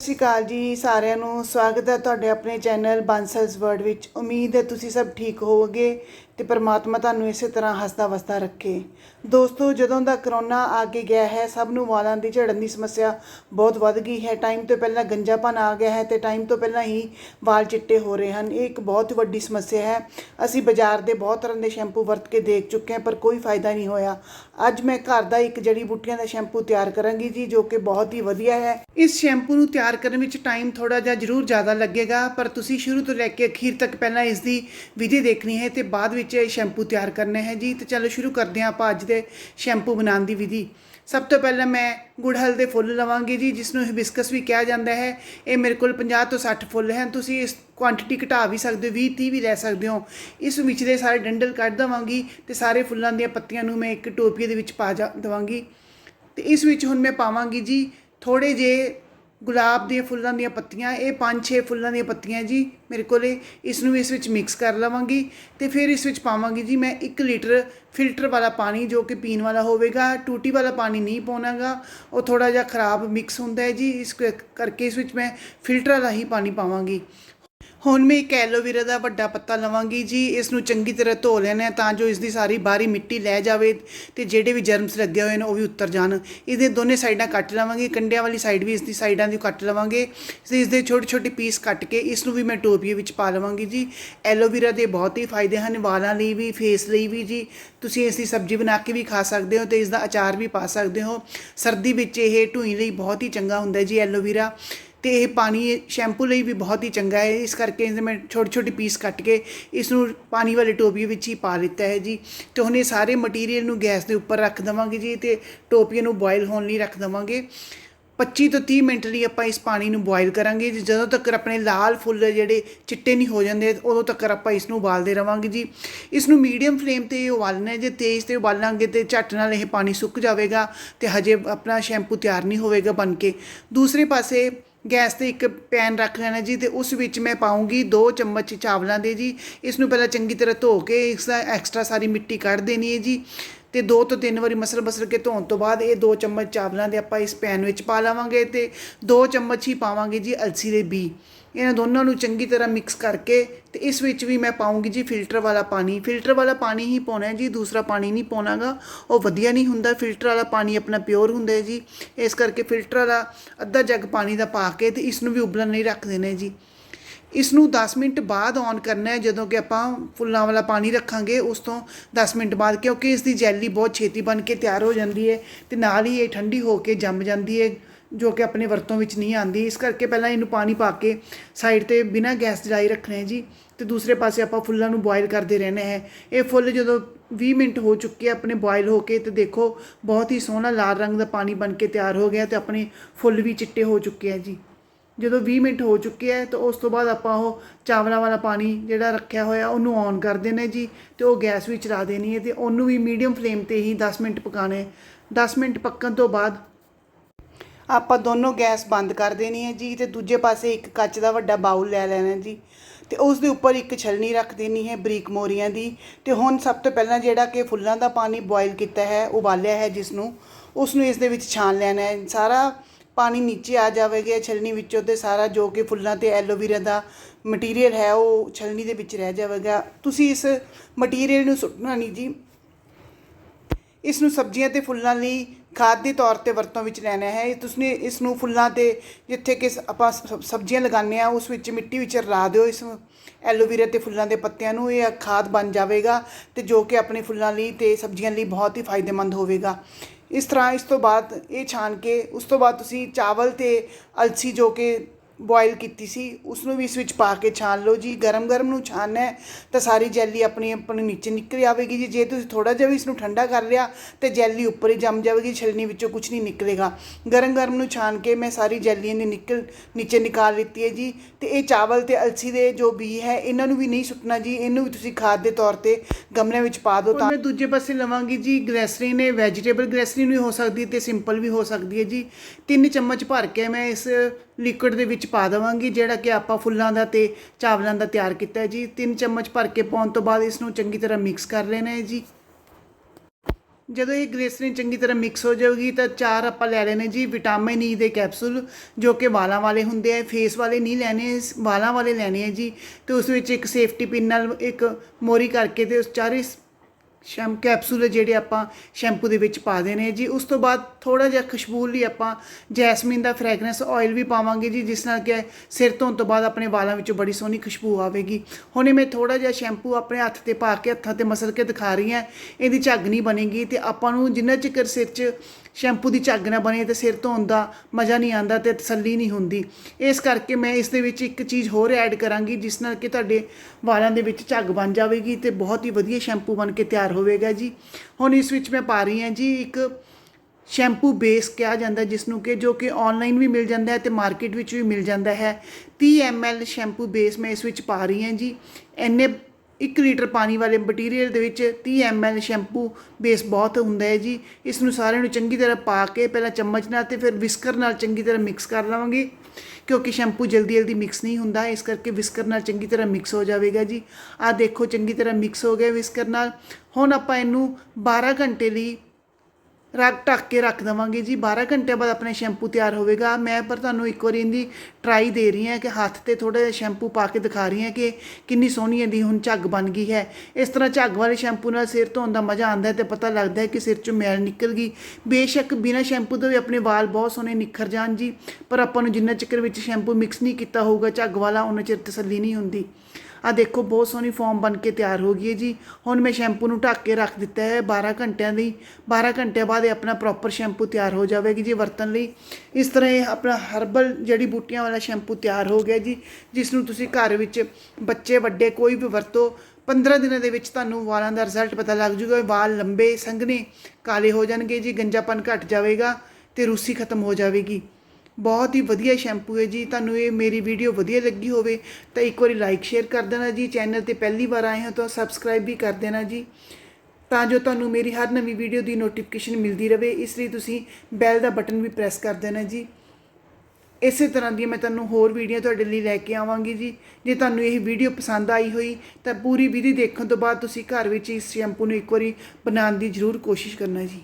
ਸਤਿ ਸ਼੍ਰੀ ਅਕਾਲ ਜੀ, ਸਾਰਿਆਂ ਨੂੰ ਸਵਾਗਤ ਹੈ ਤੁਹਾਡੇ ਆਪਣੇ ਚੈਨਲ ਬਾਂਸਲਸ ਵਰਡ ਵਿੱਚ। ਉਮੀਦ ਹੈ ਤੁਸੀਂ ਸਭ ਠੀਕ ਹੋਵੋਗੇ। ਤੇ ਪਰਮਾਤਮਾ ਤੁਹਾਨੂੰ ਇਸੇ ਤਰ੍ਹਾਂ ਹੱਸਦਾ ਵਸਦਾ ਰੱਖੇ। ਦੋਸਤੋ, ਜਦੋਂ ਦਾ ਕਰੋਨਾ ਆ ਕੇ ਗਿਆ ਹੈ, ਸਭ ਨੂੰ ਵਾਲਾਂ ਦੀ ਝੜਨ ਦੀ ਸਮੱਸਿਆ ਬਹੁਤ ਵੱਧ ਗਈ ਹੈ। ਟਾਈਮ ਤੋਂ ਪਹਿਲਾਂ ਗੰਜਾਪਨ ਆ ਗਿਆ ਹੈ ਤੇ ਟਾਈਮ ਤੋਂ ਪਹਿਲਾਂ ਹੀ ਵਾਲ ਚਿੱਟੇ ਹੋ ਰਹੇ ਹਨ। ਇਹ ਇੱਕ ਬਹੁਤ ਵੱਡੀ ਸਮੱਸਿਆ ਹੈ। ਅਸੀਂ ਬਾਜ਼ਾਰ ਦੇ ਬਹੁਤ ਤਰ੍ਹਾਂ ਦੇ ਸ਼ੈਂਪੂ ਵਰਤ ਕੇ ਦੇਖ ਚੁੱਕੇ ਹਾਂ, ਪਰ ਕੋਈ ਫਾਇਦਾ ਨਹੀਂ ਹੋਇਆ। ਅੱਜ ਮੈਂ ਘਰ ਦਾ ਇੱਕ ਜੜੀ ਬੂਟੀਆਂ ਦਾ ਸ਼ੈਂਪੂ ਤਿਆਰ ਕਰਾਂਗੀ ਜੀ, ਜੋ ਕਿ ਬਹੁਤ ਹੀ ਵਧੀਆ ਹੈ। ਇਸ ਸ਼ੈਂਪੂ ਨੂੰ ਤਿਆਰ ਕਰਨ ਵਿੱਚ ਟਾਈਮ ਥੋੜਾ ਜਿਹਾ ਜ਼ਰੂਰ ਜ਼ਿਆਦਾ ਲੱਗੇਗਾ, ਪਰ ਤੁਸੀਂ ਸ਼ੁਰੂ ਤੋਂ ਲੈ ਕੇ ਅਖੀਰ ਤੱਕ ਪਹਿਲਾਂ ਇਸ ਦੀ ਵਿਧੀ ਦੇਖਣੀ ਹੈ ਤੇ ਬਾਅਦ ਵਿੱਚ ਵਿੱਚ ਸ਼ੈਂਪੂ ਤਿਆਰ ਕਰਨਾ ਹੈ ਜੀ ਤੇ ਚਲੋ ਸ਼ੁਰੂ ਕਰਦੇ ਹਾਂ ਆਪਾਂ ਅੱਜ ਦੇ ਸ਼ੈਂਪੂ ਬਣਾਉਣ ਦੀ ਵਿਧੀ। ਸਭ ਤੋਂ ਪਹਿਲਾਂ ਮੈਂ ਗੁੜਹਲ ਦੇ ਫੁੱਲ ਲਵਾਂਗੀ ਜੀ ਜਿਸ ਨੂੰ ਹਿਬਿਸਕਸ ਵੀ ਕਿਹਾ ਜਾਂਦਾ ਹੈ। ਇਹ ਮੇਰੇ ਕੋਲ 50 ਤੋਂ 60 ਫੁੱਲ ਹਨ। ਤੁਸੀਂ ਇਸ ਕੁਆਂਟੀਟੀ ਘਟਾ ਵੀ ਸਕਦੇ ਹੋ 20 30 ਵੀ ਲੈ ਸਕਦੇ ਹੋ। ਇਸ ਵਿੱਚ ਦੇ ਸਾਰੇ ਡੰਡਲ ਕੱਢ ਦਵਾਂਗੀ ਤੇ ਸਾਰੇ ਫੁੱਲਾਂ ਦੀਆਂ ਪੱਤੀਆਂ ਨੂੰ ਮੈਂ ਇੱਕ ਟੋਪੀਏ ਦੇ ਵਿੱਚ ਪਾ ਜਾ ਦਵਾਂਗੀ। ਤੇ ਇਸ ਵਿੱਚ ਹੁਣ ਮੈਂ ਪਾਵਾਂਗੀ ਜੀ ਥੋੜੇ ਜੇ ਗੁਲਾਬ ਦੀਆਂ ਫੁੱਲਾਂ ਦੀਆਂ ਪੱਤੀਆਂ, ਇਹ 5-6 ਫੁੱਲਾਂ ਦੀਆਂ ਪੱਤੀਆਂ ਜੀ ਮੇਰੇ ਕੋਲੇ। ਇਸ ਨੂੰ ਵੀ ਇਸ ਵਿੱਚ ਮਿਕਸ ਕਰ ਲਵਾਂਗੀ ਤੇ ਫਿਰ ਇਸ ਵਿੱਚ ਪਾਵਾਂਗੀ ਜੀ ਮੈਂ 1 ਲੀਟਰ ਫਿਲਟਰ ਵਾਲਾ ਪਾਣੀ ਜੋ ਕਿ ਪੀਣ ਵਾਲਾ ਹੋਵੇਗਾ। ਟੂਟੀ ਵਾਲਾ ਪਾਣੀ ਨਹੀਂ ਪਾਉਣਾਗਾ। ਉਹ ਥੋੜਾ ਜਿਹਾ ਖਰਾਬ ਮਿਕਸ ਹੁੰਦਾ ਹੈ ਜੀ। ਇਸ ਕ- ਕਰਕੇ ਇਸ ਵਿੱਚ ਮੈਂ ਫਿਲਟਰ ਵਾਲਾ ਹੀ ਪਾਣੀ ਪਾਵਾਂਗੀ। ਹੁਣ ਮੈਂ ਇੱਕ ਐਲੋਵੇਰਾ ਦਾ ਵੱਡਾ ਪੱਤਾ ਲਵਾਂਗੀ ਜੀ, ਇਸ ਨੂੰ ਚੰਗੀ ਤਰ੍ਹਾਂ ਧੋ ਲੈਣਾ ਹੈ ਤਾਂ ਜੋ ਇਸ ਦੀ ਸਾਰੀ ਬਾਹਰੀ ਮਿੱਟੀ ਲੈ ਜਾਵੇ ਤੇ ਜਿਹੜੇ ਵੀ ਜਰਮਸ ਲੱਗੇ ਹੋਏ ਨੇ ਉਹ ਵੀ ਉੱਤਰ ਜਾਣ। ਇਹਦੇ ਦੋਨੇ ਸਾਈਡਾਂ ਕੱਟ ਲਵਾਂਗੇ, ਕੰਡਿਆਂ ਵਾਲੀ ਸਾਈਡ ਵੀ ਇਸ ਦੀ ਸਾਈਡਾਂ ਦੀ ਕੱਟ ਲਵਾਂਗੇ ਤੇ ਇਸ ਦੇ ਛੋਟੇ ਛੋਟੇ ਪੀਸ ਕੱਟ ਕੇ ਇਸ ਨੂੰ ਵੀ ਮੈਂ ਟੋਪੀਏ ਵਿੱਚ ਪਾ ਲਵਾਂਗੀ ਜੀ। ਐਲੋਵੇਰਾ ਦੇ ਬਹੁਤ ਹੀ ਫਾਇਦੇ ਹਨ ਵਾਲਾਂ ਲਈ ਵੀ ਫੇਸ ਲਈ ਵੀ ਜੀ। ਤੁਸੀਂ ਇਸ ਦੀ ਸਬਜ਼ੀ ਬਣਾ ਕੇ ਵੀ ਖਾ ਸਕਦੇ ਹੋ ਤੇ ਇਸ ਦਾ ਅਚਾਰ ਵੀ ਪਾ ਸਕਦੇ ਹੋ। ਸਰਦੀ ਵਿੱਚ ਇਹ ਢੂਈ ਲਈ ਬਹੁਤ ਹੀ ਚੰਗਾ ਹੁੰਦਾ ਜੀ ਐਲੋਵੇਰਾ। ਤੇ ਇਹ ਪਾਣੀ ਸ਼ੈਂਪੂ ਲਈ ਵੀ ਬਹੁਤ ਹੀ ਚੰਗਾ ਹੈ। ਇਸ ਕਰਕੇ ਇਹਦੇ ਮੈਂ ਛੋਟੇ ਛੋਟੇ ਪੀਸ ਕੱਟ ਕੇ ਇਸ ਨੂੰ ਪਾਣੀ ਵਾਲੇ ਟੋਪੀਏ ਵਿੱਚ ਹੀ ਪਾ ਦਿੱਤਾ ਹੈ ਜੀ। ਤੇ ਹੁਣ ਇਹ ਸਾਰੇ ਮਟੀਰੀਅਲ ਨੂੰ ਗੈਸ ਦੇ ਉੱਪਰ ਰੱਖ ਦਵਾਂਗੇ ਜੀ ਤੇ ਟੋਪੀਏ ਨੂੰ ਬੋਇਲ ਹੋਣ ਲਈ ਰੱਖ ਦਵਾਂਗੇ। 25 ਤੋਂ 30 ਮਿੰਟ ਲਈ ਆਪਾਂ ਇਸ ਪਾਣੀ ਨੂੰ ਬੋਇਲ ਕਰਾਂਗੇ ਜੀ। ਜਦੋਂ ਤੱਕ ਆਪਣੇ ਲਾਲ ਫੁੱਲ ਜਿਹੜੇ ਚਿੱਟੇ ਨਹੀਂ ਹੋ ਜਾਂਦੇ, ਉਦੋਂ ਤੱਕ ਆਪਾਂ ਇਸ ਨੂੰ ਉਬਾਲਦੇ ਰਵਾਂਗੇ ਜੀ। ਇਸ ਨੂੰ ਮੀਡੀਅਮ ਫਲੇਮ ਤੇ ਉਬਾਲਣਾ ਹੈ ਜੇ ਤੇਜ਼ ਤੇ ਉਬਾਲਾਂਗੇ ਤੇ ਝੱਟ ਨਾਲ ਇਹ ਪਾਣੀ ਸੁੱਕ ਜਾਵੇਗਾ ਤੇ ਹਜੇ ਆਪਣਾ ਸ਼ੈਂਪੂ ਤਿਆਰ ਨਹੀਂ ਹੋਵੇਗਾ ਬਣ ਕੇ। ਦੂਸਰੇ ਪਾਸੇ ਗੈਸ ਤੇ ਇੱਕ ਪੈਨ ਰੱਖ ਲੈਣਾ ਜੀ, ਤੇ ਉਸ ਵਿੱਚ ਮੈਂ ਪਾਉਂਗੀ 2 ਚਮਚ ਚਾਵਲਾਂ ਦੇ ਜੀ। ਇਸ ਨੂੰ ਪਹਿਲਾਂ ਚੰਗੀ ਤਰ੍ਹਾਂ ਧੋ ਕੇ ਇਸ ਦਾ ਐਕਸਟਰਾ ਸਾਰੀ ਮਿੱਟੀ ਕੱਢ ਦੇਣੀ ਹੈ ਜੀ। ਤੇ ਦੋ ਤੋਂ ਤਿੰਨ ਵਾਰੀ ਮਸਲ ਮਸਲ ਕੇ ਧੋਣ ਤੋਂ ਬਾਅਦ ਇਹ 2 ਚਮਚ ਚਾਵਲਾਂ ਦੇ ਆਪਾਂ ਇਸ ਪੈਨ ਵਿੱਚ ਪਾ ਲਾਵਾਂਗੇ ਤੇ 2 ਚਮਚ ਹੀ ਪਾਵਾਂਗੇ ਜੀ ਅਲਸੀ ਦੇ ਬੀ। ਇਹਨਾਂ ਦੋਨਾਂ ਨੂੰ ਚੰਗੀ ਤਰ੍ਹਾਂ ਮਿਕਸ ਕਰਕੇ ਤੇ ਇਸ ਵਿੱਚ ਵੀ ਮੈਂ ਪਾਉਂਗੀ ਜੀ ਫਿਲਟਰ ਵਾਲਾ ਪਾਣੀ। ਫਿਲਟਰ ਵਾਲਾ ਪਾਣੀ ਹੀ ਪਾਉਣਾ ਹੈ ਜੀ, ਦੂਸਰਾ ਪਾਣੀ ਨਹੀਂ ਪਾਉਣਾਗਾ। ਉਹ ਵਧੀਆ ਨਹੀਂ ਹੁੰਦਾ। ਫਿਲਟਰ ਵਾਲਾ ਪਾਣੀ ਆਪਣਾ ਪਿਓਰ ਹੁੰਦਾ ਹੈ ਜੀ। ਇਸ ਕਰਕੇ ਫਿਲਟਰ ਵਾਲਾ ਅੱਧਾ ਜੱਗ ਪਾਣੀ ਦਾ ਪਾ ਕੇ ਤੇ ਇਸ ਨੂੰ ਵੀ ਉਬਲਣ ਨਹੀਂ ਰੱਖ ਦੇਣਾ ਜੀ। ਇਸ ਨੂੰ 10 ਮਿੰਟ ਬਾਅਦ ਔਨ ਕਰਨਾ ਹੈ, ਜਦੋਂ ਕਿ ਆਪਾਂ ਫੁੱਲਾਂ ਵਾਲਾ ਪਾਣੀ ਰੱਖਾਂਗੇ, ਉਸ ਤੋਂ 10 ਮਿੰਟ ਬਾਅਦ, ਕਿਉਂਕਿ ਇਸ ਦੀ ਜੈਲੀ ਬਹੁਤ ਛੇਤੀ ਬਣ ਕੇ ਤਿਆਰ ਹੋ ਜਾਂਦੀ ਹੈ ਤੇ ਨਾਲ ਹੀ ਇਹ ਠੰਡੀ ਹੋ ਕੇ ਜੰਮ ਜਾਂਦੀ ਹੈ। ਜੋ ਕਿ ਆਪਣੇ ਵਰਤੋਂ ਵਿੱਚ ਨਹੀਂ ਆਂਦੀ ਇਸ ਕਰਕੇ ਪਹਿਲਾਂ ਇਹਨੂੰ ਪਾਣੀ ਪਾ ਕੇ ਸਾਈਡ ਤੇ ਬਿਨਾਂ ਗੈਸ ਜਲਾਈ ਰੱਖਣਾ ਹੈ ਜੀ ਤੇ ਦੂਸਰੇ ਪਾਸੇ ਆਪਾਂ ਫੁੱਲਾਂ ਨੂੰ ਬੋਇਲ ਕਰਦੇ ਰਹਿਣਾ ਹੈ। ਇਹ ਫੁੱਲ ਜਦੋਂ 20 ਮਿੰਟ ਹੋ ਚੁੱਕੇ ਆ, ਆਪਣੇ ਬੋਇਲ ਹੋ ਕੇ ਤੇ ਦੇਖੋ ਬਹੁਤ ਹੀ ਸੋਹਣਾ ਲਾਲ ਰੰਗ ਦਾ ਪਾਣੀ ਬਣ ਕੇ ਤਿਆਰ ਹੋ ਗਿਆ ਤੇ ਆਪਣੇ ਫੁੱਲ ਵੀ ਚਿੱਟੇ ਹੋ ਚੁੱਕੇ ਆ ਜੀ। ਜਦੋਂ 20 ਮਿੰਟ ਹੋ ਚੁੱਕੇ ਆ ਤਾਂ ਉਸ ਤੋਂ ਬਾਅਦ ਆਪਾਂ ਉਹ ਚਾਵਲਾਂ ਵਾਲਾ ਪਾਣੀ ਜਿਹੜਾ ਰੱਖਿਆ ਹੋਇਆ ਉਹਨੂੰ ਔਨ ਕਰ ਦੇਣਾ ਜੀ ਤੇ ਉਹ ਗੈਸ ਵੀ ਚਲਾ ਦੇਣੀ ਹੈ ਤੇ ਉਹਨੂੰ ਵੀ ਮੀਡੀਅਮ ਫਲੇਮ ਤੇ ਹੀ 10 ਮਿੰਟ ਪਕਾਣਾ। ਹੈ 10 ਮਿੰਟ ਪੱਕਣ ਤੋਂ ਬਾਅਦ ਆਪਾਂ ਦੋਨੋਂ ਗੈਸ ਬੰਦ ਕਰ ਦੇਣੀ ਹੈ ਜੀ ਤੇ ਦੂਜੇ ਪਾਸੇ ਇੱਕ ਕੱਚ ਦਾ ਵੱਡਾ ਬਾਉਲ ਲੈ ਲੈਣਾ ਜੀ। ਤੇ ਉਸ ਦੇ ਉੱਪਰ ਇੱਕ ਛਲਣੀ ਰੱਖ ਦੇਣੀ ਹੈ ਬਰੀਕ ਮੋਰੀਆਂ ਦੀ। ਤੇ ਹੁਣ ਸਭ ਤੋਂ ਪਹਿਲਾਂ ਜਿਹੜਾ ਕਿ ਫੁੱਲਾਂ ਦਾ ਪਾਣੀ ਬੋਇਲ ਕੀਤਾ ਹੈ, ਉਬਾਲਿਆ ਹੈ ਜਿਸ ਨੂੰ ਉਸ ਨੂੰ ਇਸ ਦੇ ਵਿੱਚ ਛਾਣ ਲੈਣਾ ਹੈ। ਸਾਰਾ ਪਾਣੀ ਨੀਚੇ ਆ ਜਾਵੇਗਾ ਛਲਣੀ ਵਿੱਚੋਂ ਤੇ ਸਾਰਾ ਜੋ ਕਿ ਫੁੱਲਾਂ ਤੇ ਐਲੋਵੇਰਾ ਦਾ ਮਟੀਰੀਅਲ ਹੈ, ਉਹ ਛਲਣੀ ਦੇ ਵਿੱਚ ਰਹਿ ਜਾਵੇਗਾ। ਤੁਸੀਂ ਇਸ ਮਟੀਰੀਅਲ ਨੂੰ ਸੁੱਟਣਾ ਨਹੀਂ ਜੀ। ਇਸ ਨੂੰ ਸਬਜ਼ੀਆਂ ਤੇ ਫੁੱਲਾਂ ਲਈ ਖਾਦ ਦੇ ਤੌਰ ਤੇ ਵਰਤੋਂ ਵਿੱਚ ਲੈਣਾ ਹੈ। ਤੁਸੀਂ ਇਸ ਨੂੰ ਫੁੱਲਾਂ ਤੇ ਜਿੱਥੇ ਕਿ ਆਪਾਂ ਸ- ਸਬਜ਼ੀਆਂ ਲਗਾਉਂਦੇ ਆ ਉਸ ਵਿੱਚ ਮਿੱਟੀ ਵਿੱਚ ਰਲਾ ਦਿਓ ਇਸ ਐਲੋਵੇਰਾ ਤੇ ਫੁੱਲਾਂ ਦੇ ਪੱਤਿਆਂ ਨੂੰ ਇਹ ਖਾਦ ਬਣ ਜਾਵੇਗਾ ਤੇ ਜੋ ਕਿ ਆਪਣੇ ਫੁੱਲਾਂ ਲਈ ਤੇ ਸਬਜ਼ੀਆਂ ਲਈ ਬਹੁਤ ਹੀ ਫਾਇਦੇਮੰਦ ਹੋਵੇਗਾ। ਇਸ ਤਰ੍ਹਾਂ ਇਸ ਤੋਂ ਬਾਅਦ ਇਹ ਛਾਣ ਕੇ, ਉਸ ਤੋਂ ਬਾਅਦ ਤੁਸੀਂ ਚਾਵਲ ਤੇ ਅਲਸੀ ਜੋ ਕਿ ਬੋਇਲ ਕੀਤੀ ਸੀ ਉਸ ਨੂੰ ਵੀ ਇਸ ਵਿੱਚ ਪਾ ਕੇ ਛਾਣ ਲਓ ਜੀ। ਗਰਮ ਗਰਮ ਨੂੰ ਛਾਣਨਾ ਹੈ ਤਾਂ ਸਾਰੀ ਜੈਲੀ ਆਪਣੀ ਆਪਣੀ ਨੀਚੇ ਨਿਕਲ ਆਵੇਗੀ ਜੀ। ਜੇ ਤੁਸੀਂ ਥੋੜਾ ਜਿਹਾ ਵੀ ਇਸ ਨੂੰ ਠੰਡਾ ਕਰ ਲਿਆ ਤੇ ਜੈਲੀ ਉੱਪਰ ਹੀ ਜੰਮ ਜਾਵੇਗੀ ਛਲਣੀ ਵਿੱਚੋਂ ਕੁਝ ਨਹੀਂ ਨਿਕਲੇਗਾ। ਗਰਮ ਗਰਮ ਨੂੰ ਛਾਣ ਕੇ ਮੈਂ ਸਾਰੀ ਜੈਲੀ ਨੇ ਨਿਕਲ ਨੀਚੇ ਨਿਕਾਲ ਲਿੱਤੀ ਹੈ ਜੀ। ਤੇ ਇਹ ਚਾਵਲ ਤੇ ਅਲਸੀ ਦੇ ਜੋ ਬੀ ਹੈ, ਇਹਨਾਂ ਨੂੰ ਵੀ ਨਹੀਂ ਸੁੱਟਣਾ ਜੀ। ਇਹਨੂੰ ਵੀ ਤੁਸੀਂ ਖਾਦ ਦੇ ਤੌਰ ਤੇ ਗਮਲਿਆਂ ਵਿੱਚ ਪਾ ਦਿਓ ਤਾਂ ਮੈਂ ਦੂਜੇ ਪਾਸੇ ਲਵਾਂਗੀ ਜੀ। ਗ੍ਰੈਸਰੀ ਨੇ ਵੈਜੀਟੇਬਲ ਗ੍ਰੈਸਰੀ ਵੀ ਹੋ ਸਕਦੀ ਹੈ ਤੇ ਸਿੰਪਲ ਵੀ ਹੋ ਸਕਦੀ ਹੈ ਜੀ। ਤਿੰਨ ਚਮਚ ਭਰ ਕੇ ਮੈਂ ਇਸ ਲਿਕੁਇਡ ਦੇ ਵਿੱਚ ਪਾ ਦੇਵਾਂਗੀ, ਜਿਹੜਾ ਕਿ ਆਪਾਂ ਫੁੱਲਾਂ ਦਾ ਤੇ ਚਾਵਲਾਂ ਦਾ ਤਿਆਰ ਕੀਤਾ ਹੈ ਜੀ। ਤਿੰਨ ਚਮਚ ਭਰ ਕੇ ਪਾਉਣ ਤੋਂ ਬਾਅਦ ਇਸ ਨੂੰ ਚੰਗੀ ਤਰ੍ਹਾਂ ਮਿਕਸ ਕਰ ਲੈਣਾ ਹੈ ਜੀ। ਜਦੋਂ ਇਹ ਗਲੀਸਰੀਨ ਚੰਗੀ ਤਰ੍ਹਾਂ ਮਿਕਸ ਹੋ ਜਾਊਗੀ ਤਾਂ ਚਾਰ ਆਪਾਂ ਲੈ ਲੈਣੇ ਜੀ ਵਿਟਾਮਿਨ ਈ ਦੇ ਕੈਪਸੂਲ, ਜੋ ਕਿ ਵਾਲਾਂ ਵਾਲੇ ਹੁੰਦੇ ਆ। ਫੇਸ ਵਾਲੇ ਨਹੀਂ ਲੈਣੇ, ਵਾਲਾਂ ਵਾਲੇ ਲੈਣੇ ਆ ਜੀ। ਤੇ ਉਸ ਵਿੱਚ ਇੱਕ ਸੇਫਟੀ ਪਿਨ ਨਾਲ ਇੱਕ ਮੋਰੀ ਕਰਕੇ ਤੇ ਉਸ ਚਾਰੇ ਸ਼ੈਮ ਕੈਪਸੂਲ ਜਿਹੜੇ ਆਪਾਂ ਸ਼ੈਂਪੂ ਦੇ ਵਿੱਚ ਪਾ ਦੇਣੇ ਜੀ। ਉਸ ਤੋਂ ਬਾਅਦ ਥੋੜਾ ਜਿਹਾ ਖੁਸ਼ਬੂ ਲਈ ਆਪਾਂ ਜੈਸਮੀਨ ਦਾ ਫ੍ਰੈਗਰੈਂਸ ਆਇਲ ਵੀ ਪਾਵਾਂਗੇ ਜੀ, ਜਿਸ ਨਾਲ ਕਿ ਸਿਰ ਧੋਣ ਤੋਂ ਬਾਅਦ ਆਪਣੇ ਵਾਲਾਂ ਵਿੱਚੋਂ ਬੜੀ ਸੋਹਣੀ ਖੁਸ਼ਬੂ ਆਵੇਗੀ। ਹੁਣੇ ਮੈਂ ਥੋੜਾ ਜਿਹਾ ਸ਼ੈਂਪੂ ਆਪਣੇ ਹੱਥ ਤੇ ਪਾ ਕੇ ਹੱਥਾਂ ਤੇ ਮਸਲ ਕੇ ਦਿਖਾ ਰਹੀ ਹਾਂ। ਇਹਦੀ ਝੱਗ ਨਹੀਂ ਬਣੇਗੀ ਤੇ ਆਪਾਂ ਨੂੰ ਜਿੰਨਾ ਚਿਰ ਸਿਰ 'ਚ ਸ਼ੈਂਪੂ ਦੀ ਝੱਗ ਨਾ ਬਣੇ ਤੇ ਸਿਰ ਧੋਣ ਦਾ ਮਜ਼ਾ ਨਹੀਂ ਆਉਂਦਾ ਤੇ ਤਸੱਲੀ ਨਹੀਂ ਹੁੰਦੀ। ਇਸ ਕਰਕੇ ਮੈਂ ਇਸ ਦੇ ਵਿੱਚ ਇੱਕ ਚੀਜ਼ ਹੋਰ ਐਡ ਕਰਾਂਗੀ, ਜਿਸ ਨਾਲ ਕਿ ਤੁਹਾਡੇ ਵਾਲਾਂ ਦੇ ਵਿੱਚ ਝੱਗ ਬਣ ਜਾਵੇਗੀ ਤੇ ਬਹੁਤ ਹੀ ਵਧੀਆ ਸ਼ੈਂਪੂ ਬਣ ਕੇ ਤਿਆਰ ਹੋਵੇਗਾ ਜੀ। ਹੁਣ ਇਸ ਵਿੱਚ ਮੈਂ ਪਾ ਰਹੀ ਹਾਂ ਜੀ ਇੱਕ ਸ਼ੈਂਪੂ ਬੇਸ ਕਿਹਾ ਜਾਂਦਾ ਜਿਸ ਨੂੰ ਕਿ ਜੋ ਕਿ ਆਨਲਾਈਨ ਵੀ ਮਿਲ ਜਾਂਦਾ ਹੈ ਤੇ ਮਾਰਕੀਟ ਵਿੱਚ ਵੀ ਮਿਲ ਜਾਂਦਾ ਹੈ। 30 ml ਸ਼ੈਂਪੂ ਬੇਸ ਮੈਂ ਇਸ ਵਿੱਚ ਪਾ ਰਹੀ ਹਾਂ ਜੀ। ਇੰਨੇ 1 ਲੀਟਰ ਪਾਣੀ ਵਾਲੇ ਮਟੀਰੀਅਲ ਦੇ ਵਿੱਚ 30 ml ਸ਼ੈਂਪੂ ਬੇਸ ਬਹੁਤ ਹੁੰਦਾ ਹੈ ਜੀ। ਇਸ ਨੂੰ ਸਾਰਿਆਂ ਨੂੰ ਚੰਗੀ ਤਰ੍ਹਾਂ ਪਾ ਕੇ ਪਹਿਲਾਂ ਚਮਚ ਨਾਲ ਤੇ ਫਿਰ ਵਿਸਕਰ ਨਾਲ ਚੰਗੀ ਤਰ੍ਹਾਂ ਮਿਕਸ ਕਰ ਲਵਾਂਗੇ। ਕਿਉਂਕਿ ਸ਼ੈਂਪੂ ਜਲਦੀ ਜਲਦੀ ਮਿਕਸ ਨਹੀਂ ਹੁੰਦਾ, ਇਸ ਕਰਕੇ ਵਿਸਕਰ ਨਾਲ ਚੰਗੀ ਤਰ੍ਹਾਂ ਮਿਕਸ ਹੋ ਜਾਵੇਗਾ ਜੀ। ਆਹ ਦੇਖੋ ਚੰਗੀ ਤਰ੍ਹਾਂ ਮਿਕਸ ਹੋ ਗਿਆ ਵਿਸਕਰ ਨਾਲ। ਹੁਣ ਆਪਾਂ ਇਹਨੂੰ 12 ਘੰਟੇ ਲਈ ਰੱਖ ਢੱਕ ਕੇ ਰੱਖ ਦਵਾਂਗੇ ਜੀ। 12 ਘੰਟੇ ਬਾਅਦ ਆਪਣਾ ਸ਼ੈਂਪੂ ਤਿਆਰ ਹੋਵੇਗਾ। ਮੈਂ ਪਰ ਤੁਹਾਨੂੰ ਇੱਕ ਵਾਰੀ ਇਹਦੀ ਟਰਾਈ ਦੇ ਰਹੀ ਹਾਂ ਕਿ ਹੱਥ ਤੇ ਥੋੜਾ ਜਿਹਾ ਸ਼ੈਂਪੂ ਪਾ ਕੇ ਦਿਖਾ ਰਹੀ ਹਾਂ ਕਿ ਕਿੰਨੀ ਸੋਹਣੀ ਇਹਦੀ ਹੁਣ ਝੱਗ ਬਣ ਗਈ ਹੈ। ਇਸ ਤਰ੍ਹਾਂ ਝੱਗ ਵਾਲੇ ਸ਼ੈਂਪੂ ਨਾਲ ਸਿਰ ਧੋਣ ਦਾ ਮਜ਼ਾ ਆਉਂਦਾ ਹੈ ਤੇ ਪਤਾ ਲੱਗਦਾ ਹੈ ਕਿ ਸਿਰ 'ਚੋਂ ਮੈਲ ਨਿਕਲ ਗਈ। ਬੇਸ਼ੱਕ ਬਿਨਾਂ ਸ਼ੈਂਪੂ ਤੋਂ ਵੀ ਆਪਣੇ ਵਾਲ ਬਹੁਤ ਸੋਹਣੇ ਨਿਖਰ ਜਾਣ ਜੀ। ਪਰ ਆਪਾਂ ਨੂੰ ਜਿੰਨਾ ਚੱਕਰ ਵਿੱਚ ਸ਼ੈਂਪੂ ਮਿਕਸ ਨਹੀਂ ਕੀਤਾ ਹੋਊਗਾ ਝੱਗ ਵਾਲਾ ਉਹਨਾਂ ਚਿਰ ਤਸੱਲੀ ਨਹੀਂ ਹੁੰਦੀ। ਆ ਦੇਖੋ, ਬਹੁਤ ਸੋਹਣੀ ਫਾਰਮ ਬਣ ਕੇ ਤਿਆਰ ਹੋ ਗਈ ਹੈ ਜੀ। ਹੁਣ ਮੈਂ ਸ਼ੈਂਪੂ ਨੂੰ ਢੱਕ ਕੇ ਰੱਖ ਦਿੱਤਾ ਹੈ 12 ਘੰਟਿਆਂ ਦੀ। 12 ਘੰਟਿਆਂ ਬਾਅਦ ਇਹ ਆਪਣਾ ਪ੍ਰੋਪਰ ਸ਼ੈਂਪੂ ਤਿਆਰ ਹੋ ਜਾਵੇਗੀ ਜੀ ਵਰਤਣ ਲਈ। ਇਸ ਤਰ੍ਹਾਂ ਇਹ ਆਪਣਾ ਹਰਬਲ ਜੜੀ ਬੂਟੀਆਂ ਵਾਲਾ ਸ਼ੈਂਪੂ ਤਿਆਰ ਹੋ ਗਿਆ ਜੀ, ਜਿਸ ਨੂੰ ਤੁਸੀਂ ਘਰ ਵਿੱਚ ਬੱਚੇ ਵੱਡੇ ਕੋਈ ਵੀ ਵਰਤੋ 15 ਦਿਨਾਂ ਦੇ ਵਿੱਚ ਤੁਹਾਨੂੰ ਵਾਲਾਂ ਦਾ ਰਿਜ਼ਲਟ ਪਤਾ ਲੱਗ ਜੂਗਾ ਵਾਲ ਲੰਬੇ, ਸੰਘਣੇ, ਕਾਲੇ ਹੋ ਜਾਣਗੇ ਜੀ, ਗੰਜਾਪਨ ਘਟ ਜਾਵੇਗਾ ਤੇ ਰੂਸੀ ਖਤਮ ਹੋ ਜਾਵੇਗੀ। ਬਹੁਤ ਹੀ ਵਧੀਆ ਸ਼ੈਂਪੂ ਹੈ ਜੀ। ਤੁਹਾਨੂੰ ਇਹ ਮੇਰੀ ਵੀਡੀਓ ਵਧੀਆ ਲੱਗੀ ਹੋਵੇ ਤਾਂ ਇੱਕ ਵਾਰੀ ਲਾਈਕ ਸ਼ੇਅਰ ਕਰ ਦੇਣਾ ਜੀ। ਚੈਨਲ ਤੇ ਪਹਿਲੀ ਵਾਰ ਆਏ ਹੋ ਤਾਂ ਸਬਸਕ੍ਰਾਈਬ ਵੀ ਕਰ ਦੇਣਾ ਜੀ। ਤਾਂ ਜੋ ਤੁਹਾਨੂੰ ਮੇਰੀ ਹਰ ਨਵੀਂ ਵੀਡੀਓ ਦੀ ਨੋਟੀਫਿਕੇਸ਼ਨ ਮਿਲਦੀ ਰਹੇ ਇਸ ਲਈ ਤੁਸੀਂ ਬੈਲ ਦਾ ਬਟਨ ਵੀ ਪ੍ਰੈਸ ਕਰ ਦੇਣਾ ਜੀ। ਇਸੇ ਤਰ੍ਹਾਂ ਦੀ ਮੈਂ ਤੁਹਾਨੂੰ ਹੋਰ ਵੀਡੀਓ ਤੁਹਾਡੇ ਲਈ ਲੈ ਕੇ ਆਵਾਂਗੀ ਜੀ। ਜੇ ਤੁਹਾਨੂੰ ਇਹ ਵੀਡੀਓ ਪਸੰਦ ਆਈ ਹੋਈ ਤਾਂ ਪੂਰੀ ਵਿਧੀ ਦੇਖਣ ਤੋਂ ਬਾਅਦ ਤੁਸੀਂ ਘਰ ਵਿੱਚ ਇਸ ਸ਼ੈਂਪੂ ਨੂੰ ਇੱਕ ਵਾਰੀ ਬਣਾਉਣ ਦੀ ਜ਼ਰੂਰ ਕੋਸ਼ਿਸ਼ ਕਰਨਾ ਜੀ।